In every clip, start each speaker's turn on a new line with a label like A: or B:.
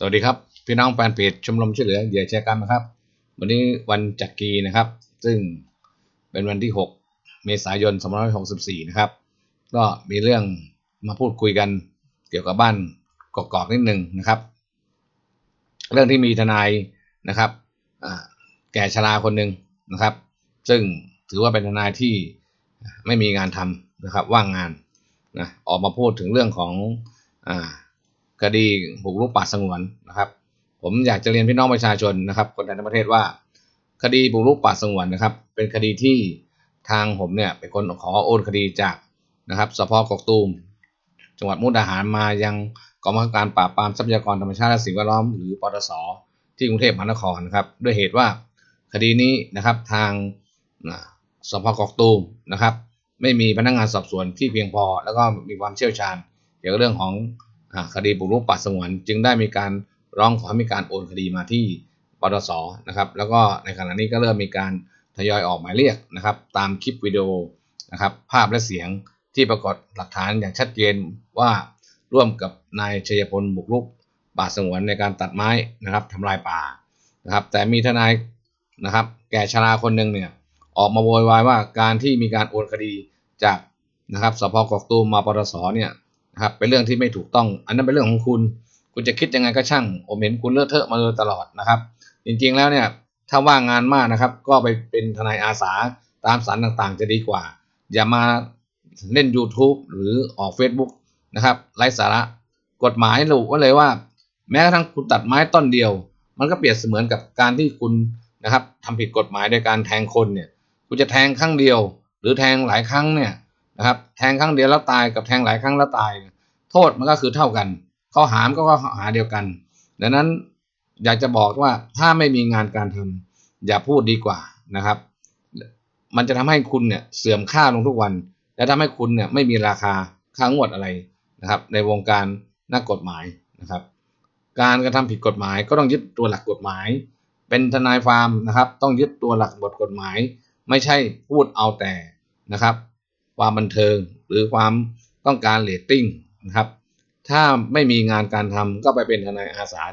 A: สวัสดีครับ พี่น้องแฟนเพจชมรมช่วยเหลือเหยื่อแชร์กรรมนะครับ วันนี้วันจักรีนะครับ ซึ่งเป็นวันที่ 6 เมษายน2564 นะครับ ก็มีเรื่องมาพูดคุยกันเกี่ยวกับบ้านกอกๆนิดนึงนะครับ เรื่องที่มีทนายนะครับแก่ชราคนหนึ่งนะครับ ซึ่งถือว่าเป็นทนายที่ไม่มีงานทำนะครับว่างงานนะออกมาพูดถึงเรื่องของอ่า คดีบุกรุกป่าสงวนนะครับ ผมอยากจะเรียนพี่น้องประชาชนนะครับ คนไทยทั้งประเทศว่า คดีบุกรุกป่าสงวนนะครับ เป็นคดีที่ทางผมเนี่ยเป็นคนขอโอนคดีจากนะครับสพกกตูม จังหวัดมุกดาหารมายังกองบังคับการปราบปรามทรัพยากรธรรมชาติและสิ่งแวดล้อมหรือปตสที่กรุงเทพมหานครนะครับ ด้วยเหตุว่าคดีนี้นะครับทางสพกกตูมนะครับ ไม่มีพนักงานสอบสวนที่เพียงพอ แล้วก็มีความเชี่ยวชาญเกี่ยวกับเรื่องของ คดีบุกรุกป่าสงวนจึงได้มีการร้องขอให้มีการโอนคดีมาที่ปตสนะครับแล้วก็ในขณะนี้ก็เริ่มมีการทยอยออกหมายเรียกนะครับ ตามคลิปวิดีโอนะครับภาพและเสียงที่ปรากฏหลักฐานอย่างชัดเจนว่าร่วมกับนายชัยพลบุกรุกป่าสงวนในการตัดไม้นะครับทำลายป่านะครับ แต่มีทนายนะครับ แก่ชราคนหนึ่งเนี่ยออกมาโวยวายว่าการที่มีการโอนคดีจากนะครับสพกกตูมมาปตสเนี่ย นะครับเป็นเรื่องที่ไม่ถูกต้อง อันนั้นเป็นเรื่องของคุณ คุณจะคิดยังไงก็ช่างผมเห็นคุณเลอะเทอะมาโดยตลอดนะครับ จริงๆแล้วเนี่ยถ้าว่างงานมากนะครับ ก็ไปเป็นทนายอาสาตามสารต่างๆ จะดีกว่า อย่ามาเล่น YouTube หรือออก Facebook นะครับไร้สาระกฎหมายระบุไว้เลยว่า แม้กระทั่งคุณตัดไม้ต้นเดียว มันก็เปรียบเสมือนกับการที่คุณนะครับทำผิดกฎหมายโดยการแทงคนเนี่ยคุณจะแทงครั้งเดียว หรือแทงหลายครั้งเนี่ย นะครับ แทงครั้งเดียวแล้วตายกับแทงหลายครั้งแล้วตาย โทษมันก็คือเท่ากัน ข้อหามก็ข้อหาเดียวกัน ดังนั้นอยากจะบอกว่าถ้าไม่มีงานการทำอย่าพูดดีกว่านะครับ มันจะทำให้คุณเนี่ยเสื่อมค่าลงทุกวัน และทำให้คุณเนี่ยไม่มีราคาค่างวดอะไรนะครับ ในวงการนักกฎหมายนะครับ การกระทำผิดกฎหมายก็ต้องยึดตัวหลักกฎหมาย เป็นทนายฟาร์มนะครับ ต้องยึดตัวหลักบทกฎหมาย ไม่ใช่พูดเอาแต่นะครับ ความบันเทิง หรือความต้องการเรตติ้งนะครับ ถ้าไม่มีงานการทำก็ไปเป็นทนายอาสา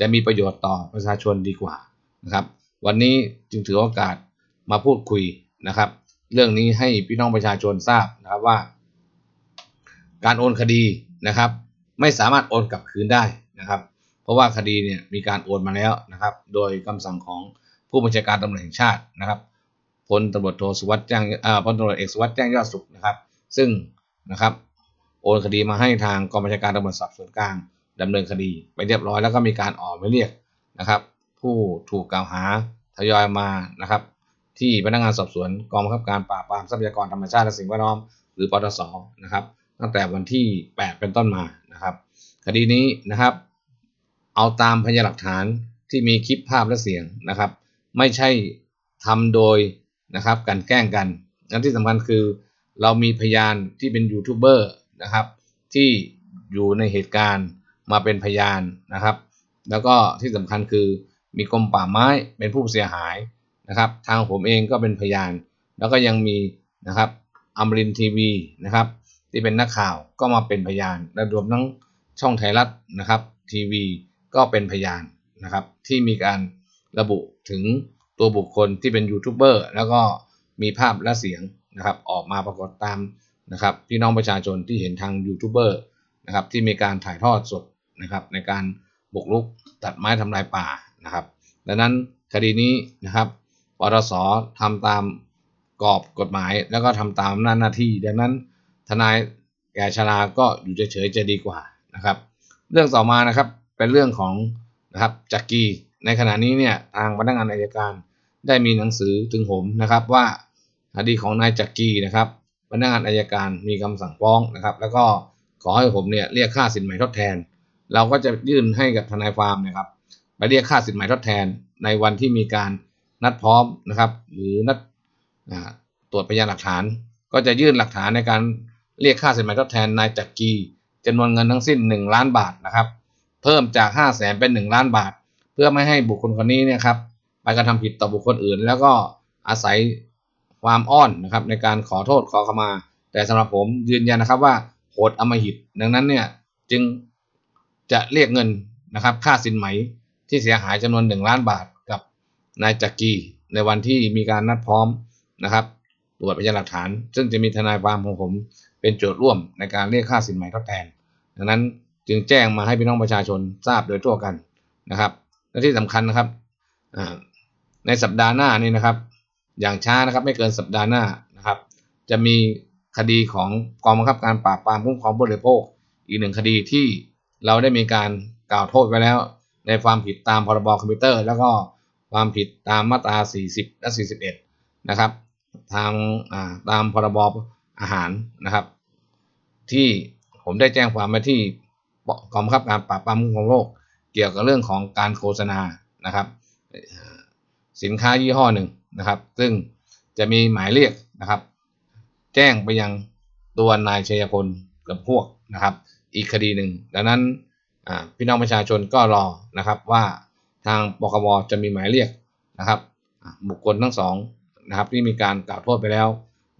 A: จะมีประโยชน์ต่อประชาชนดีกว่านะครับ วันนี้จึงถือโอกาสมาพูดคุยนะครับ เรื่องนี้ให้พี่น้องประชาชนทราบนะครับว่า การโอนคดีนะครับ ไม่สามารถโอนกลับคืนได้นะครับ เพราะว่าคดีเนี่ยมีการโอนมาแล้วนะครับ โดยคำสั่งของผู้บัญชาการตำรวจแห่งชาตินะครับ ลตำรวจโทสุวัสด์แจ้งอ่าพลตำรวจเอกสุวัสด์แจ้งยอดสุขนะครับ ซึ่งนะครับโอนคดีมาให้ทางกองบัญชาการตำรวจสอบสวนกลางดำเนินคดีไปเรียบร้อยแล้วก็มีการออกหมายเรียกนะครับ ผู้ถูกกล่าวหาทยอยมานะครับ ที่พนักงานสอบสวนกองบังคับการปราบปรามทรัพยากรธรรมชาติและสิ่งแวดล้อม หรือปตสนะครับตั้งแต่วันที่ 8 เป็นต้นมานะครับ คดีนี้นะครับ เอาตามพยานหลักฐานที่มีคลิปภาพและเสียงนะครับ ไม่ใช่ทำโดย นะครับการแกล้งกันและที่สำคัญคือเรามีพยานที่เป็นยูทูบเบอร์นะครับที่อยู่ในเหตุการณ์มาเป็นพยานนะครับ แล้วก็ที่สำคัญคือมีกรมป่าไม้เป็นผู้เสียหายนะครับ ทางผมเองก็เป็นพยาน แล้วก็ยังมีนะครับอมรินทีวีนะครับ ที่เป็นนักข่าวก็มาเป็นพยานและรวมทั้งช่องไทยรัฐนะครับทีวีก็เป็นพยานนะครับ ที่มีการระบุถึง ตัวบุคคลที่เป็นยูทูบเบอร์แล้วก็มีภาพและเสียงนะครับออกมาปรากฏตามนะครับพี่น้องประชาชนที่เห็นทางยูทูบเบอร์นะครับที่มีการถ่ายทอดสดนะครับในการบุกรุกตัดไม้ทำลายป่านะครับ ดังนั้นคดีนี้นะครับปตสทำตามกรอบกฎหมาย แล้วก็ทำตามหน้าหน้าที่ ดังนั้นทนายแก่ชราก็อยู่เฉยๆจะดีกว่านะครับ เรื่องต่อมานะครับเป็นเรื่องของนะครับจักรีในขณะนี้เนี่ยทางพนักงานอายการ ได้มีหนังสือถึงผมนะครับว่าคดีของนายจักรีนะครับพนักงานอายการมีคำสั่งฟ้องนะครับ แล้วก็ขอให้ผมเนี่ยเรียกค่าสินไหมทดแทน เราก็จะยื่นให้กับทนายฟาร์มนะครับไปเรียกค่าสินไหมทดแทน ในวันที่มีการนัดพร้อมนะครับ หรือนัดตรวจพยานหลักฐาน ก็จะยื่นหลักฐานในการเรียกค่าสินไหมทดแทนนายจักรีจำนวนเงินทั้งสิ้น 1 ล้านบาทนะครับ เพิ่มจาก 5 0 0แสนเป็น 1 ล้านบาท เพื่อไม่ให้บุคคลคนนี้เนี่ยครับ ไปกระทำผิดต่อบุคคลอื่น แล้วก็อาศัยความอ้อนนะครับในการขอโทษขอขมา แต่สำหรับผมยืนยันนะครับว่าโหดอำมหิต ดังนั้นเนี่ยจึงจะเรียกเงินนะครับค่าสินไหมที่เสียหายจำนวนหนึ่งล้านบาทกับนายจักรีในวันที่มีการนัดพร้อมนะครับตรวจพยานหลักฐาน ซึ่งจะมีทนายความของผมเป็นโจทย์ร่วมในการเรียกค่าสินไหมทดแทน ดังนั้นจึงแจ้งมาให้พี่น้องประชาชนทราบโดยทั่วกันนะครับ และที่สำคัญนะครับอ่า ในสัปดาห์หน้านี่นะครับ อย่างช้านะครับไม่เกินสัปดาห์หน้านะครับ จะมีคดีของกองบังคับการปราบปรามคุ้มครองผู้บริโภค อีกหนึ่งคดีที่เราได้มีการกล่าวโทษไว้แล้ว ในความผิดตามพรบคอมพิวเตอร์ แล้วก็ความผิดตามมาตรา 40 และ 41 นะครับ ทางอ่าตามพรบอาหารนะครับ ที่ผมได้แจ้งความไว้ที่กองบังคับการปราบปรามคุ้มครองโรคเกี่ยวกับเรื่องของการโฆษณานะครับ สินค้ายี่ห้อหนึ่งนะครับ ซึ่งจะมีหมายเรียกนะครับ แจ้งไปยังตัวนายชัยพลกับพวกนะครับ อีกคดีหนึ่งดังนั้นพี่น้องประชาชนก็รอนะครับว่าทางปคบจะมีหมายเรียกนะครับ บุคคลทั้งสองนะครับที่มีการกล่าวโทษไปแล้ว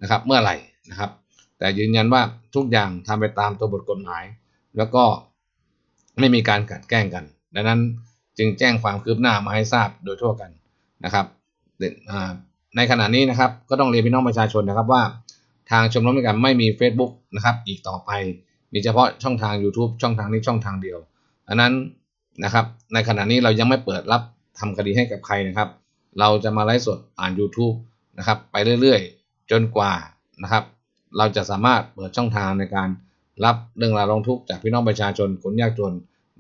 A: นะครับ เมื่อไหร่นะครับ แต่ยืนยันว่าทุกอย่างทำไปตามตัวบทกฎหมาย แล้วก็ไม่มีการกลันแกล้งกัน ดังนั้นจึงแจ้งความคืบหน้ามาให้ทราบโดยทั่วกัน นะครับในขณะนี้นะครับก็ต้องเรียนพี่น้องประชาชนนะครับว่าทางชมรมนิกรรมไม่มี Facebook นะครับอีกต่อไปมีเฉพาะช่องทาง YouTube ช่องทางนี้ช่องทางเดียวอันนั้นนะครับในขณะนี้เรายังไม่เปิดรับทำคดีให้กับใครนะครับ เราจะมาไลฟ์สดผ่าน YouTube นะครับไปเรื่อยๆ จนกว่านะครับเราจะสามารถเปิดช่องทางในการรับเรื่องราวร้องทุกข์จากพี่น้องประชาชนคนยากจน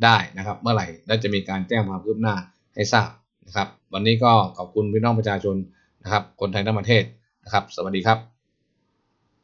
A: ได้นะครับ เมื่อไหร่และจะมีการแจ้งความคืบหน้าให้ทราบนะครับ วันนี้ก็ขอบคุณพี่น้องประชาชนนะครับ คนไทยทั้งประเทศนะครับ สวัสดีครับ